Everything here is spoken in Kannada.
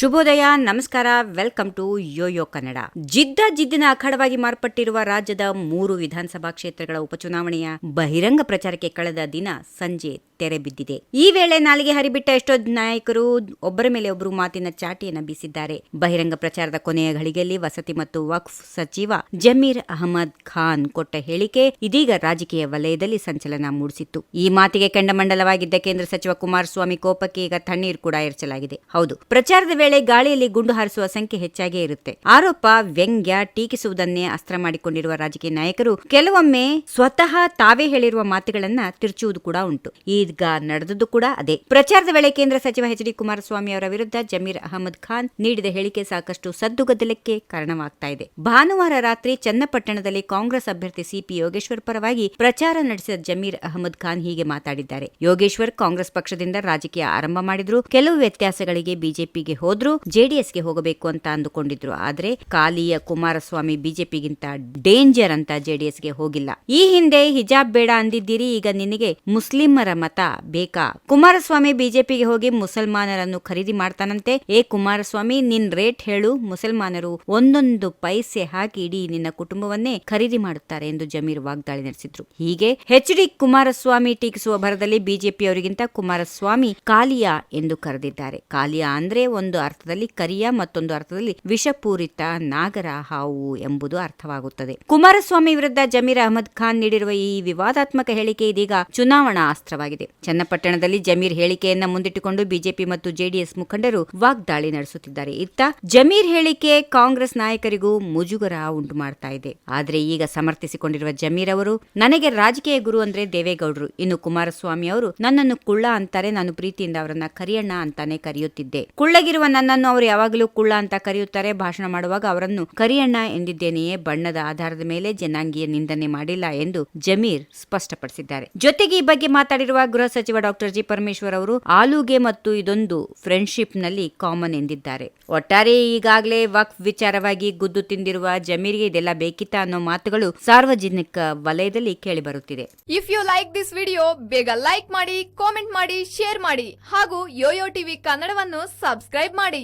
ಶುಭೋದಯ, ನಮಸ್ಕಾರ ವೆಲ್ಕಮ್ ಟು ಯೋಯೋ ಕನ್ನಡ ಜಿದ್ದ ಜಿದ್ದಿನ ಅಖಾಡವಾಗಿ ಮಾರ್ಪಟ್ಟಿರುವ ರಾಜ್ಯದ ಮೂರು ವಿಧಾನಸಭಾ ಕ್ಷೇತ್ರಗಳ ಉಪಚುನಾವಣೆಯ ಬಹಿರಂಗ ಪ್ರಚಾರಕ್ಕೆ ಕಳೆದ ದಿನ ಸಂಜೆ ತೆರೆ ಬಿದ್ದಿದೆ. ಈ ವೇಳೆ ನಾಲಿಗೆ ಹರಿಬಿಟ್ಟ ಎಷ್ಟೋ ನಾಯಕರು ಒಬ್ಬರ ಮೇಲೆ ಒಬ್ಬರು ಮಾತಿನ ಚಾಟಿಯನ್ನು ಬೀಸಿದ್ದಾರೆ. ಬಹಿರಂಗ ಪ್ರಚಾರದ ಕೊನೆಯ ಘಳಿಗೆಯಲ್ಲಿ ವಸತಿ ಮತ್ತು ವಕ್ಫ್ ಸಚಿವ ಜಮೀರ್ ಅಹಮದ್ ಖಾನ್ ಕೊಟ್ಟ ಹೇಳಿಕೆ ಇದೀಗ ರಾಜಕೀಯ ವಲಯದಲ್ಲಿ ಸಂಚಲನ ಮೂಡಿಸಿತ್ತು. ಈ ಮಾತಿಗೆ ಕೆಂಡಮಂಡಲವಾಗಿದ್ದ ಕೇಂದ್ರ ಸಚಿವ ಕುಮಾರಸ್ವಾಮಿ ಕೋಪಕ್ಕೆ ಈಗ ತಣ್ಣೀರ್ ಕೂಡ ಎರಚಲಾಗಿದೆ ಹೌದು, ಪ್ರಚಾರದ ವೇಳೆ ಗಾಳಿಯಲ್ಲಿ ಗುಂಡು ಹಾರಿಸುವ ಸಂಖ್ಯೆ ಹೆಚ್ಚಾಗೇ ಇರುತ್ತೆ. ಆರೋಪ, ವ್ಯಂಗ್ಯ, ಟೀಕಿಸುವುದನ್ನೇ ಅಸ್ತ್ರ ಮಾಡಿಕೊಂಡಿರುವ ರಾಜಕೀಯ ನಾಯಕರು ಕೆಲವೊಮ್ಮೆ ಸ್ವತಃ ತಾವೇ ಹೇಳಿರುವ ಮಾತುಗಳನ್ನ ತಿರುಚುವುದು ಕೂಡ ಉಂಟು. ಈಗ ನಡೆದದ್ದು ಕೂಡ ಅದೇ. ಪ್ರಚಾರದ ವೇಳೆ ಕೇಂದ್ರ ಸಚಿವ ಎಚ್ ಡಿ ಕುಮಾರಸ್ವಾಮಿ ಅವರ ವಿರುದ್ಧ ಜಮೀರ್ ಅಹಮದ್ ಖಾನ್ ನೀಡಿದ ಹೇಳಿಕೆ ಸಾಕಷ್ಟು ಸದ್ದುಗದ್ದಲಕ್ಕೆ ಕಾರಣವಾಗ್ತಾ ಇದೆ. ಭಾನುವಾರ ರಾತ್ರಿ ಚನ್ನಪಟ್ಟಣದಲ್ಲಿ ಕಾಂಗ್ರೆಸ್ ಅಭ್ಯರ್ಥಿ ಸಿಪಿ ಯೋಗೇಶ್ವರ್ ಪರವಾಗಿ ಪ್ರಚಾರ ನಡೆಸಿದ ಜಮೀರ್ ಅಹಮದ್ ಖಾನ್ ಹೀಗೆ ಮಾತಾಡಿದ್ದಾರೆ. ಯೋಗೇಶ್ವರ್ ಕಾಂಗ್ರೆಸ್ ಪಕ್ಷದಿಂದ ರಾಜಕೀಯ ಆರಂಭ ಮಾಡಿದ್ರು, ಕೆಲವು ವ್ಯತ್ಯಾಸಗಳಿಗೆ ಬಿಜೆಪಿಗೆ ಹೋದ್ರು, ಜೆಡಿಎಸ್ಗೆ ಹೋಗಬೇಕು ಅಂತ ಅಂದುಕೊಂಡಿದ್ರು. ಆದ್ರೆ ಕಾಲಿಯ ಕುಮಾರಸ್ವಾಮಿ ಬಿಜೆಪಿಗಿಂತ ಡೇಂಜರ್ ಅಂತ ಜೆಡಿಎಸ್ಗೆ ಹೋಗಿಲ್ಲ. ಈ ಹಿಂದೆ ಹಿಜಾಬ್ ಬೇಡ ಅಂದಿದ್ದೀರಿ, ಈಗ ನಿನಗೆ ಮುಸ್ಲಿಮರ ಮತ ಬೇಕಾ ಕುಮಾರಸ್ವಾಮಿ ಬಿಜೆಪಿಗೆ ಹೋಗಿ ಮುಸಲ್ಮಾನರನ್ನು ಖರೀದಿ ಮಾಡ್ತಾನಂತೆ. ಏ ಕುಮಾರಸ್ವಾಮಿ, ನಿನ್ ರೇಟ್ ಹೇಳು. ಮುಸಲ್ಮಾನರು ಒಂದೊಂದು ಪೈಸೆ ಹಾಕಿ ಇಡೀ ನಿನ್ನ ಕುಟುಂಬವನ್ನೇ ಖರೀದಿ ಮಾಡುತ್ತಾರೆ ಎಂದು ಜಮೀರ್ ವಾಗ್ದಾಳಿ ನಡೆಸಿದ್ರು. ಹೀಗೆ ಎಚ್ ಡಿ ಕುಮಾರಸ್ವಾಮಿ ಟೀಕಿಸುವ ಭರದಲ್ಲಿ ಬಿಜೆಪಿಯವರಿಗಿಂತ ಕುಮಾರಸ್ವಾಮಿ ಕಾಲಿಯಾ ಎಂದು ಕರೆದಿದ್ದಾರೆ. ಕಾಲಿಯಾ ಅಂದ್ರೆ ಒಂದು ಅರ್ಥದಲ್ಲಿ ಕರಿಯ, ಮತ್ತೊಂದು ಅರ್ಥದಲ್ಲಿ ವಿಷಪೂರಿತ ನಾಗರ ಹಾವು ಎಂಬುದು ಅರ್ಥವಾಗುತ್ತದೆ. ಕುಮಾರಸ್ವಾಮಿ ವಿರುದ್ಧ ಜಮೀರ್ ಅಹಮದ್ ಖಾನ್ ನೀಡಿರುವ ಈ ವಿವಾದಾತ್ಮಕ ಹೇಳಿಕೆ ಇದೀಗ ಚುನಾವಣಾ ಅಸ್ತ್ರವಾಗಿದೆ. ಚನ್ನಪಟ್ಟಣದಲ್ಲಿ ಜಮೀರ್ ಹೇಳಿಕೆಯನ್ನ ಮುಂದಿಟ್ಟುಕೊಂಡು ಬಿಜೆಪಿ ಮತ್ತು ಜೆಡಿಎಸ್ ಮುಖಂಡರು ವಾಗ್ದಾಳಿ ನಡೆಸುತ್ತಿದ್ದಾರೆ. ಇತ್ತ ಜಮೀರ್ ಹೇಳಿಕೆ ಕಾಂಗ್ರೆಸ್ ನಾಯಕರಿಗೂ ಮುಜುಗರ ಉಂಟು ಮಾಡ್ತಾ ಇದೆ. ಆದರೆ ಈಗ ಸಮರ್ಥಿಸಿಕೊಂಡಿರುವ ಜಮೀರ್ ಅವರು, ನನಗೆ ರಾಜಕೀಯ ಗುರು ಅಂದ್ರೆ ದೇವೇಗೌಡರು. ಇನ್ನು ಕುಮಾರಸ್ವಾಮಿ ಅವರು, ನನ್ನನ್ನು ಕುಳ್ಳ ಅಂತಾರೆ, ನಾನು ಪ್ರೀತಿಯಿಂದ ಅವರನ್ನ ಕರಿಯಣ್ಣ ಅಂತಾನೆ ಕರೆಯುತ್ತಿದ್ದೆ. ಕುಳ್ಳಗಿರುವ ನನ್ನನ್ನು ಅವರು ಯಾವಾಗಲೂ ಕುಳ್ಳ ಅಂತ ಕರೆಯುತ್ತಾರೆ. ಭಾಷಣ ಮಾಡುವಾಗ ಅವರನ್ನು ಕರಿಯಣ್ಣ ಎಂದಿದ್ದೇನೆಯೇ ಬಣ್ಣದ ಆಧಾರದ ಮೇಲೆ ಜನಾಂಗೀಯ ನಿಂದನೆ ಮಾಡಿಲ್ಲ ಎಂದು ಜಮೀರ್ ಸ್ಪಷ್ಟಪಡಿಸಿದ್ದಾರೆ. ಜೊತೆಗೆ ಈ ಬಗ್ಗೆ ಮಾತಾಡಿರುವ ಗೃಹ ಸಚಿವ ಡಾಕ್ಟರ್ ಜಿ ಪರಮೇಶ್ವರ್ ಅವರು ಆಲೂಗೆ ಮತ್ತು ಇದೊಂದು ಫ್ರೆಂಡ್ಶಿಪ್ನಲ್ಲಿ ಕಾಮನ್ ಎಂದಿದ್ದಾರೆ. ಒಟ್ಟಾರೆ ಈಗಾಗಲೇ ವಕ್ಫ್ ವಿಚಾರವಾಗಿ ಗುದ್ದು ತಿಂದಿರುವ ಜಮೀರಿಗೆ ಇದೆಲ್ಲ ಬೇಕಿತ್ತ ಅನ್ನೋ ಮಾತುಗಳು ಸಾರ್ವಜನಿಕ ವಲಯದಲ್ಲಿ ಕೇಳಿಬರುತ್ತಿದೆ if you like this video ಬೇಗ ಲೈಕ್ ಮಾಡಿ ಕಾಮೆಂಟ್ ಮಾಡಿ ಶೇರ್ ಮಾಡಿ ಹಾಗೂ ಯೋಯೋ ಟಿವಿ ಕನ್ನಡವನ್ನು ಸಬ್ಸ್ಕ್ರೈಬ್ ಮಾಡಿ.